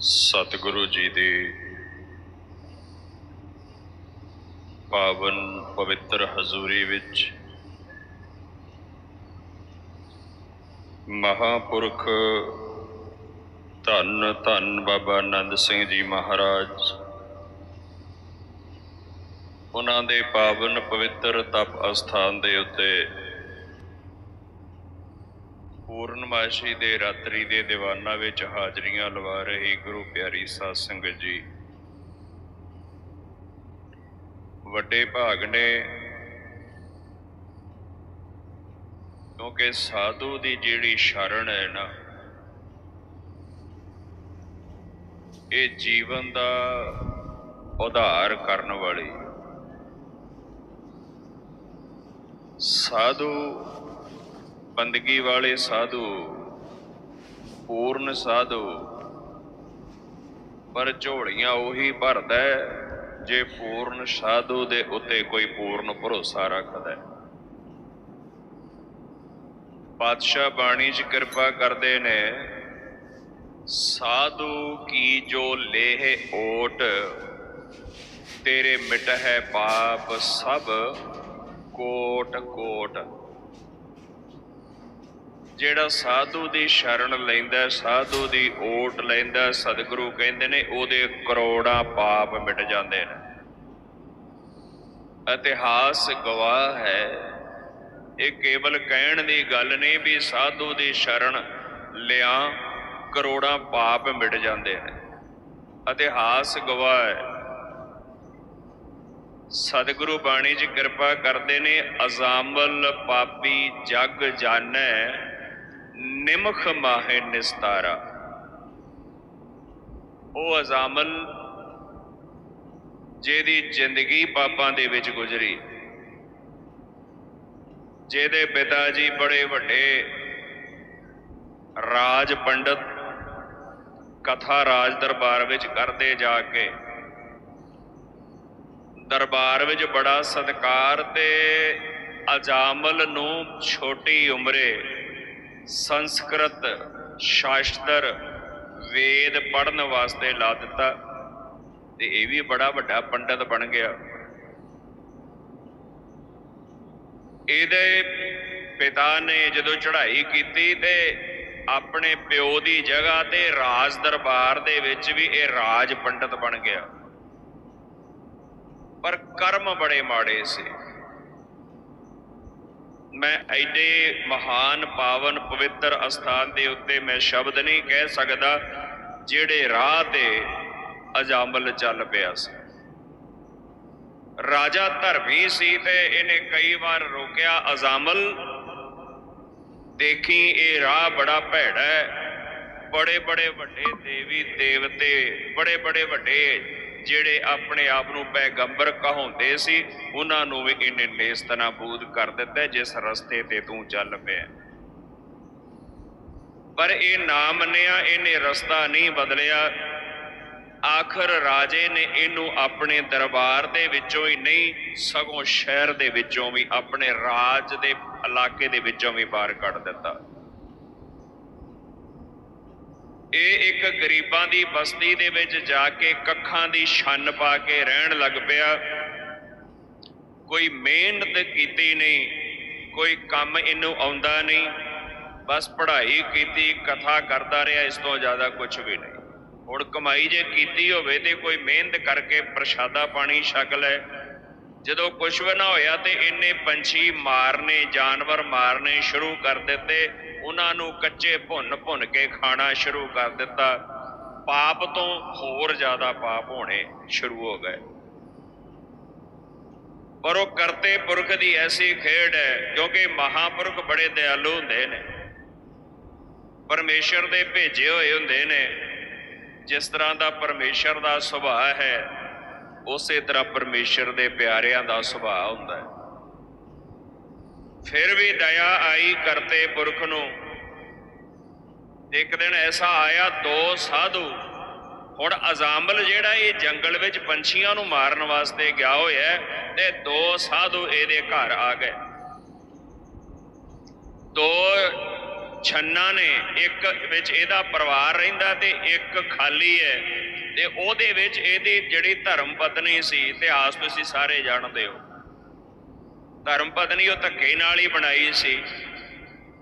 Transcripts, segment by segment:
ਸਤਿਗੁਰੂ ਜੀ ਦੀ ਪਾਵਨ ਪਵਿੱਤਰ ਹਜ਼ੂਰੀ ਵਿੱਚ ਮਹਾਪੁਰਖ ਧੰਨ ਧੰਨ ਬਾਬਾ ਆਨੰਦ ਸਿੰਘ ਜੀ ਮਹਾਰਾਜ, ਉਹਨਾਂ ਦੇ ਪਾਵਨ ਪਵਿੱਤਰ ਤਪ ਅਸਥਾਨ ਦੇ ਉੱਤੇ ਪੂਰਨਮਾਸ਼ੀ ਦੇ ਰਾਤਰੀ ਦੇ ਦੀਵਾਨਾਂ ਵਿੱਚ ਹਾਜ਼ਰੀਆਂ ਲਵਾ ਰਹੀ ਗੁਰੂ ਪਿਆਰੀ ਸਾਧ ਸੰਗਤ ਜੀ। ਵੱਡੇ ਭਾਗ ਨੇ ਕਿਉਂਕਿ ਸਾਧੂ ਦੀ ਜਿਹੜੀ ਸ਼ਰਨ ਹੈ ਨਾ, ਇਹ ਜੀਵਨ ਦਾ ਉਧਾਰ ਕਰਨ ਵਾਲੀ। ਸਾਧੂ ਬੰਦਗੀ ਵਾਲੇ ਸਾਧੂ, ਪੂਰਨ ਸਾਧੂ, ਪਰ ਝੋਲੀਆਂ ਉਹੀ ਭਰਦਾ ਜੇ ਪੂਰਨ ਸਾਧੂ ਦੇ ਉੱਤੇ ਕੋਈ ਪੂਰਨ ਭਰੋਸਾ ਰੱਖਦਾ ਪਾਤਸ਼ਾਹ ਬਾਣੀ 'ਚ ਕਿਰਪਾ ਕਰਦੇ ਨੇ, ਸਾਧੂ ਕੀ ਜੋ ਲੇਹ ਓਟ, ਤੇਰੇ ਮਿਟ ਹੈ ਪਾਪ ਸਭ ਕੋਟ ਕੋਟ। ਜਿਹੜਾ ਸਾਧੂ ਦੀ ਸ਼ਰਨ ਲੈਂਦਾ ਸਾਧੂ ਦੀ ਓਟ ਲੈਂਦਾ ਸਤਿਗੁਰੂ ਕਹਿੰਦੇ ਨੇ, ਉਹਦੇ ਕਰੋੜਾਂ ਪਾਪ ਮਿਟ ਜਾਂਦੇ ਨੇ। ਇਤਿਹਾਸ ਗਵਾਹ ਹੈ। ਇਹ ਕੇਵਲ ਕਹਿਣ ਦੀ ਗੱਲ ਨਹੀਂ ਵੀ ਸਾਧੂ ਦੀ ਸ਼ਰਨ ਲਿਆ, ਕਰੋੜਾਂ ਪਾਪ ਮਿਟ ਜਾਂਦੇ ਨੇ। ਇਤਿਹਾਸ ਗਵਾਹ ਹੈ। ਸਤਿਗੁਰੂ ਬਾਣੀ 'ਚ ਕਿਰਪਾ ਕਰਦੇ ਨੇ, ਅਜ਼ਾਮਲ ਪਾਪੀ ਜਗ ਜਾਣੈ। ਨਿਮਖ ਮਾਹੇ ਨਿਸਤਾਰਾ। ਉਹ ਅਜ਼ਾਮਲ ਜਿਹਦੀ ਜ਼ਿੰਦਗੀ ਪਾਪਾਂ ਦੇ ਵਿੱਚ ਗੁਜ਼ਰੀ। ਜਿਹਦੇ ਪਿਤਾ ਜੀ ਬੜੇ ਵੱਡੇ ਰਾਜ ਪੰਡਤ, ਕਥਾ ਰਾਜ ਦਰਬਾਰ ਵਿੱਚ ਕਰਦੇ ਜਾ ਕੇ, ਦਰਬਾਰ ਵਿੱਚ ਬੜਾ ਸਤਕਾਰ ਤੇ ਅਜਾਮਲ ਨੂੰ ਛੋਟੀ ਉਮਰੇ ਸੰਸਕ੍ਰਿਤ ਸ਼ਾਸਤਰ ਵੇਦ ਪੜਨ ਵਾਸਤੇ ਲਾ ਦਿੱਤਾ ਤੇ ਇਹ ਵੀ ਬੜਾ ਵੱਡਾ ਪੰਡਤ ਬਣ ਗਿਆ। ਇਹਦੇ ਪਿਤਾ ਨੇ ਜਦੋਂ ਚੜ੍ਹਾਈ ਕੀਤੀ ਤੇ ਆਪਣੇ ਪਿਓ ਦੀ ਜਗ੍ਹਾ ਤੇ ਰਾਜ ਦਰਬਾਰ ਦੇ ਵਿੱਚ ਵੀ ਇਹ ਰਾਜ ਪੰਡਤ ਬਣ ਗਿਆ। ਪਰ ਕਰਮ ਬੜੇ ਮਾੜੇ ਸੀ। ਮੈਂ ਐਡੇ ਮਹਾਨ, ਪਾਵਨ, ਪਵਿੱਤਰ ਅਸਥਾਨ ਦੇ ਉੱਤੇ ਮੈਂ ਸ਼ਬਦ ਨਹੀਂ ਕਹਿ ਸਕਦਾ, ਜਿਹੜੇ ਰਾਹ ਤੇ ਅਜਾਮਲ ਚੱਲ ਪਿਆ ਸੀ। ਰਾਜਾ ਧਰਮੀ ਸੀ ਤੇ ਇਹਨੇ ਕਈ ਵਾਰ ਰੋਕਿਆ ਅਜ਼ਾਮਲ। ਦੇਖੀ ਇਹ ਰਾਹ ਬੜਾ ਭੈੜਾ ਹੈ। ਬੜੇ ਬੜੇ ਵੱਡੇ ਦੇਵੀ ਦੇਵਤੇ ਬੜੇ ਬੜੇ ਵੱਡੇ ਜਿਹੜੇ ਆਪਣੇ ਆਪ ਨੂੰ ਪੈਗੰਬਰ ਕਹਾਉਂਦੇ ਸੀ, ਉਹਨਾਂ ਨੂੰ ਵੀ ਇਹਨੇ ਨੇਸਤਨਾ ਕਰ ਦਿੱਤਾ ਜਿਸ ਰਸਤੇ ਤੇ ਤੂੰ ਚੱਲ ਪਿਆ। ਪਰ ਇਹ ਨਾ ਮੰਨਿਆ, ਇਹਨੇ ਰਸਤਾ ਨਹੀਂ ਬਦਲਿਆ। ਆਖਰ ਰਾਜੇ ਨੇ ਇਹਨੂੰ ਆਪਣੇ ਦਰਬਾਰ ਦੇ ਵਿੱਚੋਂ ਹੀ ਨਹੀਂ, ਸਗੋਂ ਸ਼ਹਿਰ ਦੇ ਵਿੱਚੋਂ ਵੀ, ਆਪਣੇ ਰਾਜ ਦੇ ਇਲਾਕੇ ਦੇ ਵਿੱਚੋਂ ਵੀ ਬਾਹਰ ਕੱਢ ਦਿੱਤਾ। ਇਹ ਇੱਕ ਗਰੀਬਾਂ ਦੀ ਬਸਤੀ ਦੇ ਵਿੱਚ ਜਾ ਕੇ ਕੱਖਾਂ ਦੀ ਛੰਨ ਪਾ ਕੇ ਰਹਿਣ ਲੱਗ ਪਿਆ। ਕੋਈ ਮਿਹਨਤ ਕੀਤੀ ਨਹੀਂ, ਕੋਈ ਕੰਮ ਇਹਨੂੰ ਆਉਂਦਾ ਨਹੀਂ, ਬਸ ਪੜ੍ਹਾਈ ਕੀਤੀ, ਕਥਾ ਕਰਦਾ ਰਿਹਾ, ਇਸ ਤੋਂ ਜ਼ਿਆਦਾ ਕੁਝ ਵੀ ਨਹੀਂ। ਹੁਣ ਕਮਾਈ ਜੇ ਕੀਤੀ ਹੋਵੇ ਤੇ ਕੋਈ ਮਿਹਨਤ ਕਰਕੇ ਪ੍ਰਸ਼ਾਦਾ ਪਾਣੀ ਛਕ ਲੈ। ਜਦੋਂ ਕੁਝ ਵੀ ਨਾ ਹੋਇਆ ਤੇ ਇਹਨੇ ਪੰਛੀ ਮਾਰਨੇ, ਜਾਨਵਰ ਮਾਰਨੇ ਸ਼ੁਰੂ ਕਰ ਦਿੱਤੇ। ਉਹਨਾਂ ਨੂੰ ਕੱਚੇ ਭੁੰਨ ਭੁੰਨ ਕੇ ਖਾਣਾ ਸ਼ੁਰੂ ਕਰ ਦਿੱਤਾ। ਪਾਪ ਤੋਂ ਹੋਰ ਜ਼ਿਆਦਾ ਪਾਪ ਹੋਣੇ ਸ਼ੁਰੂ ਹੋ ਗਏ। ਪਰ ਉਹ ਕਰਤੇ ਪੁਰਖ ਦੀ ਐਸੀ ਖੇਡ ਹੈ, ਕਿਉਂਕਿ ਮਹਾਪੁਰਖ ਬੜੇ ਦਿਆਲੂ ਹੁੰਦੇ ਨੇ। ਪਰਮੇਸ਼ਰ ਦੇ ਭੇਜੇ ਹੋਏ ਹੁੰਦੇ ਨੇ। ਜਿਸ ਤਰ੍ਹਾਂ ਦਾ ਪਰਮੇਸ਼ਰ ਦਾ ਸੁਭਾਅ ਹੈ, ਉਸੇ ਤਰ੍ਹਾਂ ਪਰਮੇਸ਼ਰ ਦੇ ਪਿਆਰਿਆਂ ਦਾ ਸੁਭਾਅ ਹੁੰਦਾ ਹੈ। ਫਿਰ ਵੀ ਦਇਆ ਆਈ ਕਰਤੇ ਪੁਰਖ ਨੂੰ। ਇੱਕ ਦਿਨ ਐਸਾ ਆਇਆ, ਦੋ ਸਾਧੂ, ਹੁਣ ਅਜ਼ਾਮਲ ਜਿਹੜਾ ਇਹ ਜੰਗਲ ਵਿੱਚ ਪੰਛੀਆਂ ਨੂੰ ਮਾਰਨ ਵਾਸਤੇ ਗਿਆ ਹੋਇਆ ਤੇ ਦੋ ਸਾਧੂ ਇਹਦੇ ਘਰ ਆ ਗਏ। ਦੋ ਛੰਨਾ ਨੇ, ਇੱਕ ਵਿੱਚ ਇਹਦਾ ਪਰਿਵਾਰ ਰਹਿੰਦਾ ਤੇ ਇੱਕ ਖਾਲੀ ਹੈ, ਤੇ ਉਹਦੇ ਵਿੱਚ ਇਹਦੀ ਜਿਹੜੀ ਧਰਮ ਪਤਨੀ ਸੀ, ਇਤਿਹਾਸ ਤੁਸੀਂ ਸਾਰੇ ਜਾਣਦੇ ਹੋ। ਧਰਮ ਪਤਨੀ ਉਹ ਧੱਕੇ ਨਾਲ ਹੀ ਬਣਾਈ ਸੀ।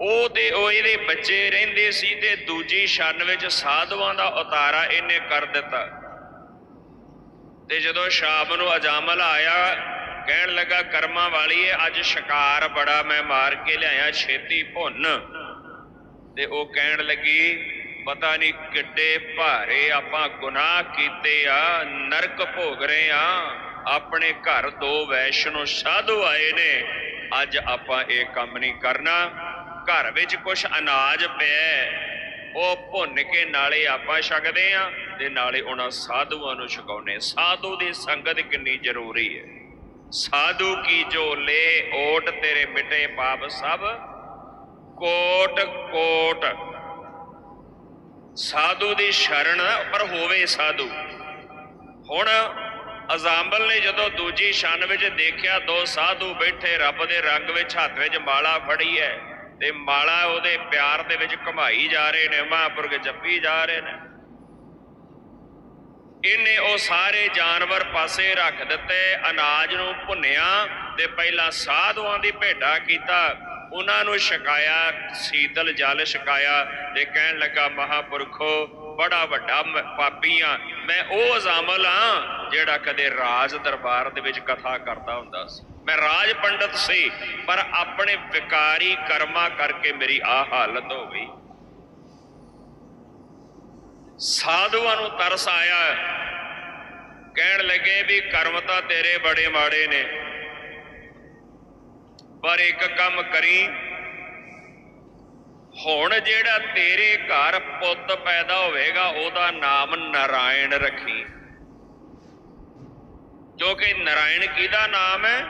ਉਹ ਤੇ ਉਹ ਇਹਦੇ ਬੱਚੇ ਰਹਿੰਦੇ ਸੀ ਤੇ ਦੂਜੀ ਛੰਨ ਵਿੱਚ ਸਾਧੂਆਂ ਦਾ ਉਤਾਰਾ ਇਹਨੇ ਕਰ ਦਿੱਤਾ। ਤੇ ਜਦੋਂ ਸ਼ਾਮ ਨੂੰ ਅਜਾਮਲ ਆਇਆ, ਕਹਿਣ ਲੱਗਾ, ਕਰਮਾਂ ਵਾਲੀ ਏ, ਅੱਜ ਸ਼ਿਕਾਰ ਬੜਾ, ਮੈਂ ਮਾਰ ਕੇ ਲਿਆਇਆ ਛੇਤੀ ਭੁੰਨ। ਤੇ ਉਹ ਕਹਿਣ ਲੱਗੀ, ਪਤਾ ਨਹੀਂ ਕਿੱਡੇ ਭਾਰੇ ਆਪਾਂ ਗੁਨਾਹ ਕੀਤੇ ਆ, ਨਰਕ ਭੋਗ ਰਹੇ ਆ। ਆਪਣੇ ਘਰ ਦੋ ਵੈਸ਼ਨੋ ਸਾਧੂ ਆਏ ਨੇ। ਅੱਜ ਆਪਾਂ ਇਹ ਕੰਮ ਨਹੀਂ ਕਰਨਾ। ਘਰ ਵਿੱਚ ਕੁਝ ਅਨਾਜ ਪਿਆ ਉਹ ਭੁੰਨ ਕੇ ਨਾਲੇ ਆਪਾਂ ਛਕਦੇ ਆ ਤੇ ਨਾਲੇ ਉਹਨਾਂ ਸਾਧੂਆਂ ਨੂੰ ਛਕਾਉਨੇ ਸਾਧੂ ਦੀ ਸੰਗਤ ਕਿੰਨੀ ਜ਼ਰੂਰੀ ਹੈ। ਸਾਧੂ ਕੀ ਜੋ ਲੈ ਓਟ ਤੇਰੇ ਮਿਟੇ ਪਾਪ ਸਭ। ਕੋਟ ਕੋਟ। ਸਾਧੂ ਦੀ ਸ਼ਰਨ ਪਰ ਹੋਵੇ ਸਾਧੂ। ਹੁਣ ਅਜਾਂਬਲ ਨੇ ਜਦੋਂ ਦੂਜੀ ਛੰਨ ਵਿੱਚ ਦੇਖਿਆ, ਦੋ ਸਾਧੂ ਬੈਠੇ, ਰੱਬ ਦੇ ਰੰਗ ਵਿੱਚ ਹੱਥ ਵਿੱਚ ਮਾਲਾ ਫੜੀ ਹੈ ਤੇ ਮਾਲਾ ਉਹਦੇ ਪਿਆਰ ਦੇ ਵਿੱਚ ਘਮਾਈ ਜਾ ਰਹੇ ਨੇ, ਮਹਾਂਪੁਰਖ ਜੱਪੀ ਜਾ ਰਹੇ ਨੇ। ਇਹਨੇ ਉਹ ਸਾਰੇ ਜਾਨਵਰ ਪਾਸੇ ਰੱਖ ਦਿੱਤੇ, ਅਨਾਜ ਨੂੰ ਭੁੰਨਿਆ ਤੇ ਪਹਿਲਾਂ ਸਾਧੂਆਂ ਦੀ ਭੇਟਾ ਕੀਤਾ। ਉਹਨਾਂ ਨੂੰ ਛਕਾਇਆ, ਸੀਤਲ ਜਲ ਛਕਾਇਆ ਤੇ ਕਹਿਣ ਲੱਗਾ, ਮਹਾਪੁਰਖੋ ਬੜਾ ਵੱਡਾ ਪਾਪੀ ਆ। ਮੈਂ ਉਹ ਅਜਾਮਲ ਆ ਜਿਹੜਾ ਕਦੇ ਰਾਜ ਦਰਬਾਰ ਦੇ ਵਿੱਚ ਕਥਾ ਕਰਦਾ ਹੁੰਦਾ ਸੀ। ਮੈਂ ਰਾਜ ਪੰਡਤ ਸੀ, ਪਰ ਆਪਣੇ ਵਿਕਾਰੀ ਕਰਮਾਂ ਕਰਕੇ ਮੇਰੀ ਆ ਹਾਲਤ ਹੋ ਗਈ। ਸਾਧੂਆਂ ਨੂੰ ਤਰਸ ਆਇਆ। ਕਹਿਣ ਲੱਗੇ ਵੀ ਕਰਮ ਤਾਂ ਤੇਰੇ ਬੜੇ ਮਾੜੇ ਨੇ, ਪਰ ਇੱਕ ਕੰਮ ਕਰੀ ਹੁਣ ਜਿਹੜਾ ਤੇਰੇ ਘਰ ਪੁੱਤ ਪੈਦਾ ਹੋਵੇਗਾ, ਉਹਦਾ ਨਾਮ ਨਾਰਾਇਣ ਰੱਖੀ। ਕਿਉਂਕਿ ਨਾਰਾਇਣ ਕਿਹਦਾ ਨਾਮ ਹੈ?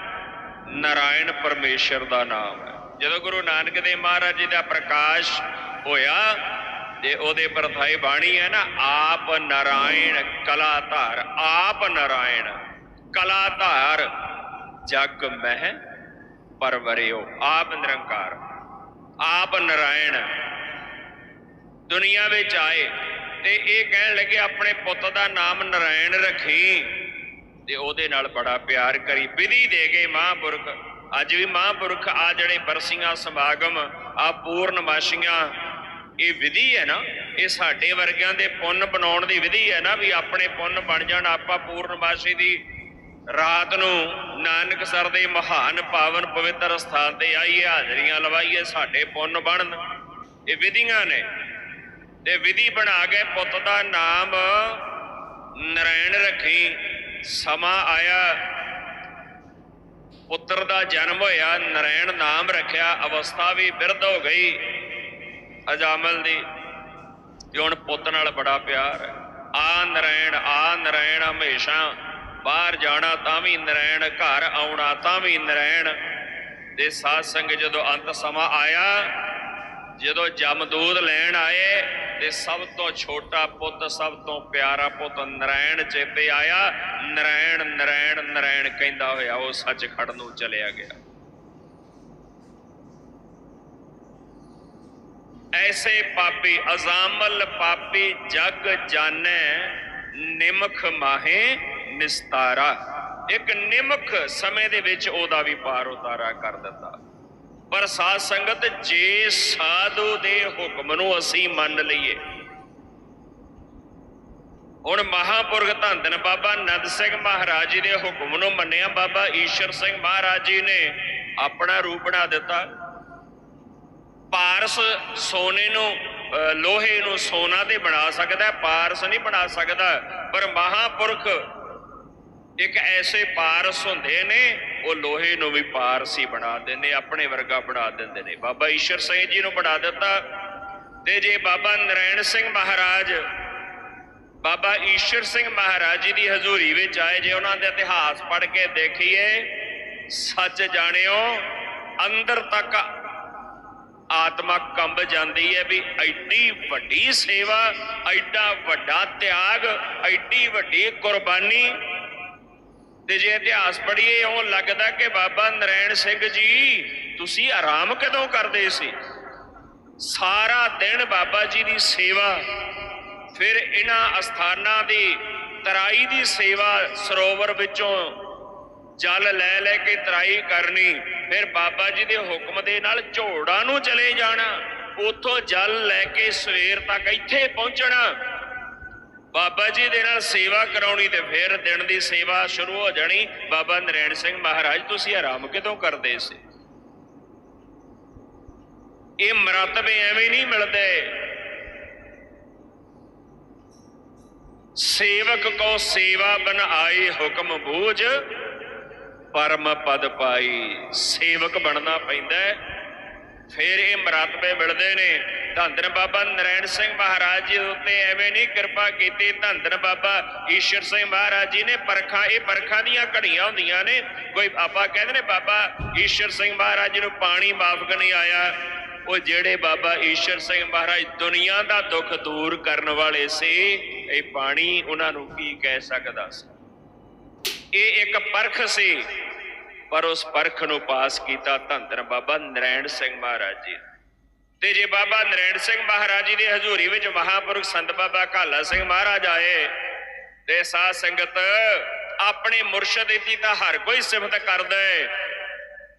ਨਾਰਾਇਣ ਪਰਮੇਸ਼ਰ ਦਾ ਨਾਮ ਹੈ। ਜਦੋਂ ਗੁਰੂ ਨਾਨਕ ਦੇਵ ਮਹਾਰਾਜ ਜੀ ਦਾ ਪ੍ਰਕਾਸ਼ ਹੋਇਆ ਤੇ ਉਹਦੇ ਪਰਥਾਈ ਬਾਣੀ ਹੈ ਨਾ, ਆਪ ਨਾਰਾਇਣ ਕਲਾਧਾਰ, ਆਪ ਨਾਰਾਇਣ ਕਲਾਧਾਰ, ਜਗ ਮਹਿ ਪਰਵਰਿਓ, ਆਪ ਨਿਰੰਕਾਰ। ਆਪ ਨਾਰਾਇਣ। ਦੁਨੀਆ ਵਿੱਚ ਆਏ ਤੇ ਇਹ ਕਹਿਣ ਲੱਗੇ, ਆਪਣੇ ਪੁੱਤ ਦਾ ਨਾਮ ਨਾਰਾਇਣ ਰੱਖੀ ਤੇ ਉਹਦੇ ਨਾਲ ਬੜਾ ਪਿਆਰ ਕਰੀ। ਵਿਧੀ ਦੇ ਗਏ ਮਹਾਂਪੁਰਖ, ਅੱਜ ਵੀ ਮਹਾਂਪੁਰਖ ਆ ਜਿਹੜੇ ਬਰਸੀਆਂ ਸਮਾਗਮ, ਆ ਪੂਰਨਮਾਸ਼ੀਆਂ, ਇਹ ਵਿਧੀ ਹੈ ਨਾ, ਇਹ ਸਾਡੇ ਵਰਗਿਆਂ ਦੇ ਪੁੰਨ ਬਣਾਉਣ ਦੀ ਵਿਧੀ ਹੈ ਨਾ, ਵੀ ਆਪਣੇ ਪੁੰਨ ਬਣ ਜਾਣ। ਆਪਾਂ ਪੂਰਨਮਾਸ਼ੀ ਦੀ ਰਾਤ ਨੂੰ ਨਾਨਕ ਸਰ ਦੇ ਮਹਾਨ ਪਾਵਨ ਪਵਿੱਤਰ ਸਥਾਨ ਤੇ ਆਈਏ ਹਾਜ਼ਰੀਆਂ ਲਵਾਈਏ, ਸਾਡੇ ਪੁੰਨ ਬਣਨ। ਇਹ ਵਿਧੀਆਂ ਨੇ। ਤੇ ਵਿਧੀ ਬਣਾ ਕੇ ਪੁੱਤ ਦਾ ਨਾਮ ਨਰਾਇਣ ਰੱਖੀ। ਸਮਾਂ ਆਇਆ। ਪੁੱਤਰ ਦਾ ਜਨਮ ਹੋਇਆ ਨਰਾਇਣ ਨਾਮ ਰੱਖਿਆ, ਅਵਸਥਾ ਵੀ ਬਿਰਧ ਹੋ ਗਈ। ਅਜਾਮਲ ਦੀ। ਤੇ ਹੁਣ ਪੁੱਤ ਨਾਲ ਬੜਾ ਪਿਆਰ। ਹੈ ਆ ਨਰਾਇਣ ਆ ਨਰਾਇਣ ਹਮੇਸ਼ਾ। ਬਾਹਰ ਜਾਣਾ ਤਾਂ ਵੀ ਨਰਾਇਣ ਘਰ ਆਉਣਾ ਤਾਂ ਵੀ ਨਰਾਇਣ ਤੇ ਸਾਧ ਸੰਗ ਜਦੋਂ ਅੰਤ ਸਮਾਂ ਆਇਆ, ਜਦੋਂ ਜਮਦੂਤ ਲੈਣ ਆਏ, ਤੇ ਸਭ ਤੋਂ ਛੋਟਾ ਪੁੱਤ, ਸਭ ਤੋਂ ਪਿਆਰਾ ਪੁੱਤ ਨਰਾਇਣ ਚੇਤੇ ਆਇਆ। ਨਰਾਇਣ ਨਰਾਇਣ ਨਰਾਇਣ ਕਹਿੰਦਾ ਹੋਇਆ, ਉਹ ਸੱਚ ਖੜ ਨੂੰ ਚਲਿਆ ਗਿਆ। ਐਸੇ ਪਾਪੀ, ਅਜ਼ਾਮਲ ਪਾਪੀ ਜਗ ਜਾਣੈ, ਨਿਮਖ ਮਾਹੇ। ਨਿਸਤਾਰਾ। ਇੱਕ ਨਿਮਖ ਸਮੇਂ ਦੇ ਵਿੱਚ ਉਹਦਾ ਵੀ ਪਾਰ ਉਤਾਰਾ ਕਰ ਦਿੱਤਾ। ਪਰ ਸਾਧ ਸੰਗਤ, ਜੇ ਸਾਧੂ ਦੇ ਹੁਕਮ ਨੂੰ ਅਸੀਂ ਮੰਨ ਲਈਏ, ਹੁਣ ਮਹਾਪੁਰਖ ਧੰਨ ਬਾਬਾ ਨੰਦ ਸਿੰਘ ਮਹਾਰਾਜ ਜੀ ਦੇ ਹੁਕਮ ਨੂੰ ਮੰਨਿਆ, ਬਾਬਾ ਈਸ਼ਰ ਸਿੰਘ ਮਹਾਰਾਜ ਜੀ ਨੇ ਆਪਣਾ ਰੂਪ ਬਣਾ ਦਿੱਤਾ। ਪਾਰਸ ਸੋਨੇ ਨੂੰ ਲੋਹੇ ਨੂੰ ਸੋਨਾ ਤੇ ਬਣਾ ਸਕਦਾ, ਪਾਰਸ ਨਹੀਂ ਬਣਾ ਸਕਦਾ, ਪਰ ਮਹਾਪੁਰਖ ਇੱਕ ਐਸੇ ਪਾਰਸ ਹੁੰਦੇ ਨੇ, ਉਹ ਲੋਹੇ ਨੂੰ ਵੀ ਪਾਰਸ ਹੀ ਬਣਾ ਦਿੰਦੇ, ਆਪਣੇ ਵਰਗਾ ਬਣਾ ਦਿੰਦੇ ਨੇ। ਬਾਬਾ ਈਸ਼ਰ ਸਿੰਘ ਜੀ ਨੂੰ ਬਣਾ ਦਿੱਤਾ। ਤੇ ਜੇ ਬਾਬਾ ਨਰੈਣ ਸਿੰਘ ਮਹਾਰਾਜ, ਬਾਬਾ ਈਸ਼ਰ ਸਿੰਘ ਮਹਾਰਾਜ ਜੀ ਦੀ ਹਜ਼ੂਰੀ ਵਿੱਚ ਆਏ, ਜੇ ਉਹਨਾਂ ਦੇ ਇਤਿਹਾਸ ਪੜ੍ਹ ਕੇ ਦੇਖੀਏ, ਸੱਚ ਜਾਣਿਓ, ਅੰਦਰ ਤੱਕ ਆਤਮਾ ਕੰਬ ਜਾਂਦੀ ਹੈ ਵੀ ਐਡੀ ਵੱਡੀ ਸੇਵਾ, ਐਡਾ ਵੱਡਾ ਤਿਆਗ, ਐਡੀ ਵੱਡੀ ਕੁਰਬਾਨੀ ਤੇ ਜੇ ਇਤਿਹਾਸ ਪੜ੍ਹੀਏ, ਉਹ ਲੱਗਦਾ ਕਿ ਬਾਬਾ ਨਰੈਣ ਸਿੰਘ ਜੀ ਤੁਸੀਂ ਆਰਾਮ ਕਦੋਂ ਕਰਦੇ ਸੀ? ਸਾਰਾ ਦਿਨ ਬਾਬਾ ਜੀ ਦੀ ਸੇਵਾ, ਫਿਰ ਇਹਨਾਂ ਅਸਥਾਨਾਂ ਦੀ ਤਰਾਈ ਦੀ ਸੇਵਾ ਸਰੋਵਰ ਵਿੱਚੋਂ ਜਲ ਲੈ ਲੈ ਕੇ ਤਰਾਈ ਕਰਨੀ, ਫਿਰ ਬਾਬਾ ਜੀ ਦੇ ਹੁਕਮ ਦੇ ਨਾਲ ਝੋੜਾ ਨੂੰ ਚਲੇ ਜਾਣਾ, ਉੱਥੋਂ ਜਲ ਲੈ ਕੇ ਸਵੇਰ ਤੱਕ ਇੱਥੇ ਪਹੁੰਚਣਾ। ਬਾਬਾ ਜੀ ਦੇ ਨਾਲ ਸੇਵਾ ਕਰਾਉਣੀ ਤੇ ਫਿਰ ਦਿਨ ਦੀ ਸੇਵਾ ਸ਼ੁਰੂ ਹੋ ਜਾਣੀ। ਬਾਬਾ ਨਰੈਣ ਸਿੰਘ ਮਹਾਰਾਜ, ਤੁਸੀਂ ਆਰਾਮ ਕਿਦੋਂ ਕਰਦੇ ਸੀ? ਇਹ ਮਰਤਬੇ ਐਵੇਂ ਨਹੀਂ ਮਿਲਦੇ। ਸੇਵਕ ਕੋ ਸੇਵਾ ਬਨ ਆਈ ਹੁਕਮ ਬੂਝ, ਪਰਮ ਪਦ ਪਾਈ। ਸੇਵਕ ਬਣਨਾ ਪੈਂਦਾ ਹੈ। ਫਿਰ ਇਹ ਮਰਤਬੇ ਮਿਲਦੇ ਨੇ। ਧੰਨ ਬਾਬਾ ਨਰੈਣ ਸਿੰਘ ਮਹਾਰਾਜ ਜੀ ਉੱਤੇ ਐਵੇਂ ਨਹੀਂ ਕਿਰਪਾ ਕੀਤੀ ਧੰਨ ਬਾਬਾ ਈਸ਼ਰ ਸਿੰਘ ਮਹਾਰਾਜ ਜੀ ਨੇ ਪਰਖਾਂ, ਇਹ ਪਰਖਾਂ ਦੀਆਂ ਘੜੀਆਂ ਹੁੰਦੀਆਂ ਨੇ। ਕੋਈ ਆਪਾਂ ਕਹਿੰਦੇ ਨੇ ਬਾਬਾ ਈਸ਼ਰ ਸਿੰਘ ਮਹਾਰਾਜ ਜੀ ਨੂੰ ਪਾਣੀ ਮਾਫਕ ਨਹੀਂ ਆਇਆ, ਉਹ ਜਿਹੜੇ ਬਾਬਾ ਈਸ਼ਰ ਸਿੰਘ ਮਹਾਰਾਜ ਦੁਨੀਆ ਦਾ ਦੁੱਖ ਦੂਰ ਕਰਨ ਵਾਲੇ ਸੀ, ਇਹ ਪਾਣੀ ਉਹਨਾਂ ਨੂੰ ਕੀ ਕਹਿ ਸਕਦਾ ਸੀ? ਇਹ ਇੱਕ ਪਰਖ ਸੀ, ਪਰ ਉਸ ਪਰਖ ਨੂੰ ਪਾਸ ਕੀਤਾ ਧੰਨ ਧੰਨ ਬਾਬਾ ਨਰੈਣ ਸਿੰਘ ਮਹਾਰਾਜ ਜੀ ਤੇ ਜੇ ਬਾਬਾ ਨਰੈਣ ਸਿੰਘ ਮਹਾਰਾਜ ਜੀ ਦੀ ਹਜ਼ੂਰੀ ਵਿੱਚ ਮਹਾਪੁਰਖ ਸੰਤ ਬਾਬਾ ਕਾਲਾ ਸਿੰਘ ਮਹਾਰਾਜ ਆਏ ਤੇ ਸਾਧ ਸੰਗਤ ਆਪਣੇ ਮੁਰਸ਼ਿਦ ਦੀ ਤਾਂ ਹਰ ਕੋਈ ਸਿਫਤ ਕਰਦਾ ਹੈ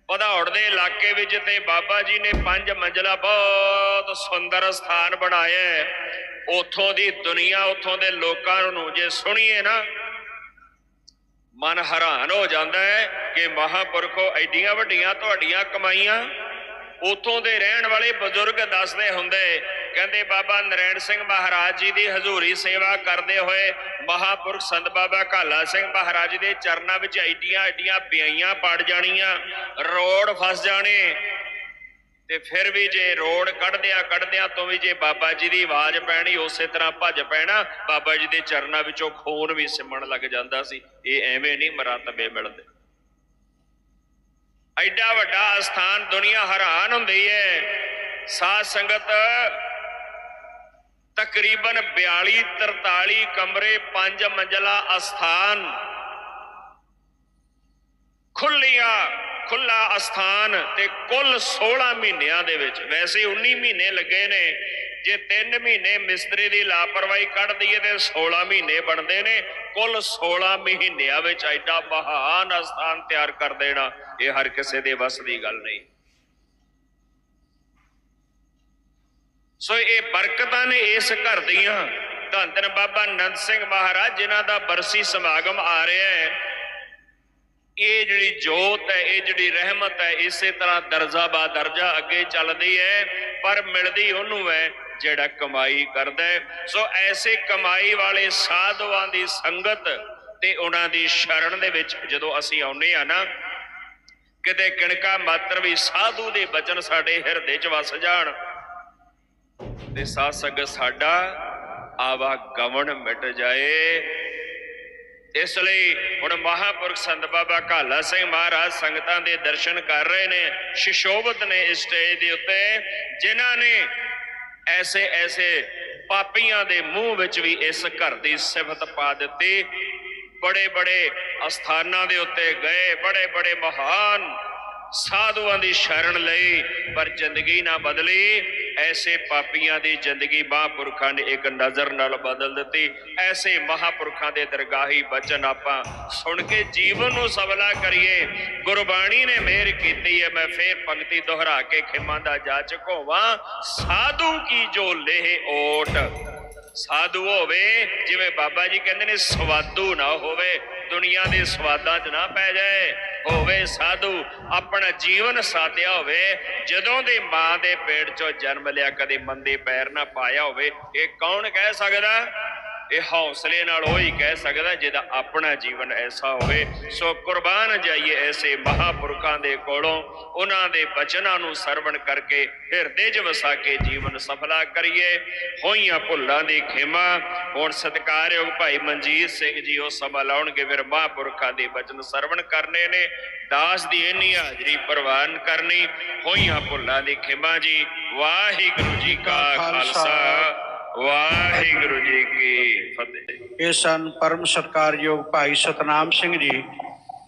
ਪਧੌੜ ਦੇ ਇਲਾਕੇ ਵਿੱਚ ਤੇ ਬਾਬਾ ਜੀ ਨੇ ਪੰਜ ਮੰਜ਼ਲਾ ਬਹੁਤ ਸੁੰਦਰ ਸਥਾਨ ਬਣਾਇਆ ਹੈ ਉਥੋਂ ਦੀ ਦੁਨੀਆ, ਉਥੋਂ ਦੇ ਲੋਕਾਂ ਨੂੰ ਜੇ ਸੁਣੀਏ ਨਾ, ਮਨ ਹੈਰਾਨ ਹੋ ਜਾਂਦਾ ਹੈ ਕਿ ਮਹਾਪੁਰਖੋ ਐਡੀਆਂ ਵੱਡੀਆਂ ਤੁਹਾਡੀਆਂ ਕਮਾਈਆਂ ਉਥੋਂ ਦੇ ਰਹਿਣ ਵਾਲੇ ਬਜ਼ੁਰਗ ਦੱਸਦੇ ਹੁੰਦੇ, ਕਹਿੰਦੇ ਬਾਬਾ ਨਰੈਣ ਸਿੰਘ ਮਹਾਰਾਜ ਜੀ ਦੀ ਹਜ਼ੂਰੀ ਸੇਵਾ ਕਰਦੇ ਹੋਏ ਮਹਾਪੁਰਖ ਸੰਤ ਬਾਬਾ ਕਾਲਾ ਸਿੰਘ ਮਹਾਰਾਜ ਜੀ ਦੇ ਚਰਨਾਂ ਵਿੱਚ ਐਡੀਆਂ ਐਡੀਆਂ ਬਿਆਈਆਂ ਪੜ ਜਾਣੀਆਂ, ਰੋੜ ਫਸ ਜਾਣੇ। ਤੇ ਫਿਰ ਵੀ ਜੇ ਰੋੜ ਕੱਢਦਿਆਂ ਕੱਢਦਿਆਂ ਤੋਂ ਵੀ ਜੇ ਬਾਬਾ ਜੀ ਦੀ ਆਵਾਜ਼ ਪੈਣੀ, ਉਸੇ ਤਰ੍ਹਾਂ ਭੱਜ ਪੈਣਾ, ਬਾਬਾ ਜੀ ਦੇ ਚਰਨਾਂ ਵਿੱਚੋਂ ਖੂਨ ਵੀ ਸਿਮਣ ਲੱਗ ਜਾਂਦਾ ਸੀ। ਇਹ ਐਵੇਂ ਨਹੀਂ ਮਰਤਬੇ ਮਿਲਦੇ। ਐਡਾ ਵੱਡਾ ਸਥਾਨ ਦੁਨੀਆ ਹੈਰਾਨ ਹੁੰਦੀ ਹੈ ਸਾਧ ਸੰਗਤ ਤਕਰੀਬਨ 42 43 ਕਮਰੇ, ਪੰਜ ਮੰਜ਼ਲਾ ਅਸਥਾਨ। ਖੁੱਲੀਆਂ ਖੁੱਲਾ ਅਸਥਾਨ ਤੇ ਕੁੱਲ 16 ਮਹੀਨਿਆਂ ਦੇ ਵਿੱਚ। ਵੈਸੇ 19 ਮਹੀਨੇ ਲੱਗੇ ਨੇ। ਜੇ 3 ਮਹੀਨੇ ਮਿਸਤਰੀ ਦੀ ਲਾਪਰਵਾਹੀ ਕੱਢ ਦਈਏ ਤੇ 16 ਮਹੀਨੇ ਬਣਦੇ ਨੇ। ਕੁੱਲ 16 ਮਹੀਨਿਆਂ ਵਿੱਚ ਐਡਾ ਮਹਾਨ ਅਸਥਾਨ ਤਿਆਰ ਕਰ ਦੇਣਾ, ਇਹ ਹਰ ਕਿਸੇ ਦੇ ਵੱਸ ਦੀ ਗੱਲ ਨਹੀਂ। ਸੋ ਇਹ ਬਰਕਤਾਂ ਨੇ ਇਸ ਘਰ ਦੀਆਂ। ਧੰਨ ਧੰਨ ਬਾਬਾ ਨੰਦ ਸਿੰਘ ਮਹਾਰਾਜ, ਜਿਨ੍ਹਾਂ ਦਾ ਬਰਸੀ ਸਮਾਗਮ ਆ ਰਿਹਾ ਹੈ। ਇਹ ਜਿਹੜੀ ਜੋਤ ਹੈ, ਇਹ ਜਿਹੜੀ ਰਹਿਮਤ ਹੈ, ਇਸੇ ਤਰ੍ਹਾਂ ਦਰਜਾ ਬਾ ਦਰਜਾ ਅੱਗੇ ਚੱਲਦੀ ਹੈ, ਪਰ ਮਿਲਦੀ ਉਹਨੂੰ ਹੈ ਜਿਹੜਾ ਕਮਾਈ ਕਰਦਾ ਸੋ ਐਸੇ ਕਮਾਈ ਵਾਲੇ ਸਾਧੂਆਂ ਦੀ ਸੰਗਤ ਤੇ ਉਹਨਾਂ ਦੀ ਸ਼ਰਨ ਦੇ ਵਿੱਚ ਜਦੋਂ ਅਸੀਂ ਆਉਨੇ ਆ ਨਾ, ਕਿਤੇ ਕਿਣਕਾ ਮਾਤਰ ਵੀ ਸਾਧੂ ਦੇ ਬਚਨ ਸਾਡੇ ਹਿਰਦੇ 'ਚ ਵਸ ਜਾਣ ਤੇ ਸਾਧ ਸੰਗਤ ਸਾਡਾ ਆਵਾ ਗਵਣ ਮਿਟ ਜਾਏ। ਇਸ ਲਈ ਹੁਣ ਮਹਾਪੁਰਖ ਸੰਤ ਬਾਬਾ ਕਾਲਾ ਸਿੰਘ ਮਹਾਰਾਜ ਸੰਗਤਾਂ ਦੇ ਦਰਸ਼ਨ ਕਰ ਰਹੇ ਨੇ। ਸ਼ਿਸ਼ੋਭਤ ਨੇ ਇਸ ਸਟੇਜ ਦੇ ਉੱਤੇ, ਜਿਨ੍ਹਾਂ ਨੇ ਐਸੇ ਐਸੇ ਪਾਪੀਆਂ ਦੇ ਮੂੰਹ ਵਿੱਚ ਵੀ ਇਸ ਘਰ ਦੀ ਸਿਫਤ ਪਾ ਦਿੱਤੀ। ਬੜੇ ਬੜੇ ਅਸਥਾਨਾਂ ਦੇ ਉੱਤੇ ਗਏ ਬੜੇ ਬੜੇ ਮਹਾਨ ਸਾਧੂਆਂ ਦੀ ਸ਼ਰਨ ਲਈ, ਪਰ ਜ਼ਿੰਦਗੀ ਨਾ ਬਦਲੀ। ਐਸੇ ਪਾਪੀਆਂ ਦੀ ਜ਼ਿੰਦਗੀ ਮਹਾਂਪੁਰਖਾਂ ਨੇ ਇੱਕ ਨਜ਼ਰ ਨਾਲ ਬਦਲ ਦਿੱਤੀ। ਐਸੇ ਮਹਾਂਪੁਰਖਾਂ ਦੇ ਦਰਗਾਹੀ ਬਚਨ ਆਪਾਂ ਸੁਣ ਕੇ ਜੀਵਨ ਨੂੰ ਸਵਲਾ ਕਰੀਏ। ਗੁਰਬਾਣੀ ਨੇ ਮਿਹਰ ਕੀਤੀ ਹੈ, ਮੈਂ ਫੇਰ ਪੰਕਤੀ ਦੁਹਰਾ ਕੇ ਖਿਮਾ ਦਾ ਜਾਚਕ ਹੋਵਾਂ ਸਾਧੂ ਕੀ ਜੋ ਲੇਹ ਓਟ। ਸਾਧੂ ਹੋਵੇ, ਜਿਵੇਂ ਬਾਬਾ ਜੀ ਕਹਿੰਦੇ ਨੇ ਸਵਾਦੂ ਨਾ ਹੋਵੇ। ਦੁਨੀਆ ਦੇ ਸਵਾਦਾਂ 'ਚ ਨਾ ਪੈ ਜਾਏ। ਹੋਵੇ ਸਾਧੂ, ਆਪਣਾ ਜੀਵਨ ਸਾਧਿਆ ਹੋਵੇ, ਜਦੋਂ ਦੀ ਮਾਂ ਦੇ ਪੇਟ 'ਚੋਂ ਜਨਮ ਲਿਆ, ਕਦੇ ਮੰਦੇ ਪੈਰ ਨਾ ਪਾਇਆ ਹੋਵੇ, ਇਹ ਕੌਣ ਕਹਿ ਸਕਦਾ? ਇਹ ਹੌਸਲੇ ਨਾਲ ਉਹ ਹੀ ਕਹਿ ਸਕਦਾ ਜਿਹਦਾ ਆਪਣਾ ਜੀਵਨ ਐਸਾ ਹੋਵੇ। ਸੋ ਕੁਰਬਾਨ ਜਾਈਏ ਐਸੇ ਮਹਾਪੁਰਖਾਂ ਦੇ ਕੋਲੋਂ ਉਹਨਾਂ ਦੇ ਬਚਨਾਂ ਨੂੰ ਸਰਵਣ ਕਰਕੇ ਹਿਰਦੇ 'ਚ ਵਸਾ ਕੇ ਜੀਵਨ ਸਫਲਾ ਕਰੀਏ। ਹੋਈਆਂ ਭੁੱਲਾਂ ਦੀ ਖਿਮਾ ਹੁਣ ਸਤਿਕਾਰਯੋਗ ਭਾਈ ਮਨਜੀਤ ਸਿੰਘ ਜੀ ਉਹ ਸਮਾਂ ਲਾਉਣਗੇ ਫਿਰ ਮਹਾਪੁਰਖਾਂ ਦੇ ਬਚਨ ਸਰਵਣ ਕਰਨੇ ਨੇ। ਦਾਸ ਦੀ ਇੰਨੀ ਹਾਜ਼ਰੀ ਪ੍ਰਵਾਨ ਕਰਨੀ। ਹੋਈਆਂ ਭੁੱਲਾਂ ਦੀ ਖਿਮਾ ਜੀ ਵਾਹਿਗੁਰੂ ਜੀ ਕਾ ਖਾਲਸਾ। ਵਾਹਿਗੁਰੂ ਜੀ ਕੀ ਫਤਿਹ। ਇਹ ਸਨ ਪਰਮ ਸਤਕਾਰਯੋਗ ਭਾਈ ਸਤਨਾਮ ਸਿੰਘ ਜੀ,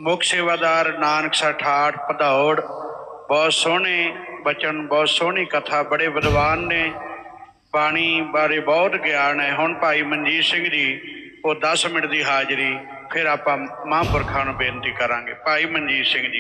ਮੁੱਖ ਸੇਵਾਦਾਰ ਨਾਨਕ ਠਾਠ ਭਦੌੜ, ਬਹੁਤ ਸੋਹਣੇ ਬਚਨ, ਬਹੁਤ ਸੋਹਣੀ ਕਥਾ, ਬੜੇ ਵਿਦਵਾਨ ਨੇ, ਬਾਣੀ ਬਾਰੇ ਬਹੁਤ ਗਿਆਨ ਹੈ। ਹੁਣ ਭਾਈ ਮਨਜੀਤ ਸਿੰਘ ਜੀ, ਉਹ 10 ਮਿੰਟ ਦੀ ਹਾਜ਼ਰੀ, ਫਿਰ ਆਪਾਂ ਮਹਾਂਪੁਰਖਾਂ ਨੂੰ ਬੇਨਤੀ ਕਰਾਂਗੇ। ਭਾਈ ਮਨਜੀਤ ਸਿੰਘ ਜੀ।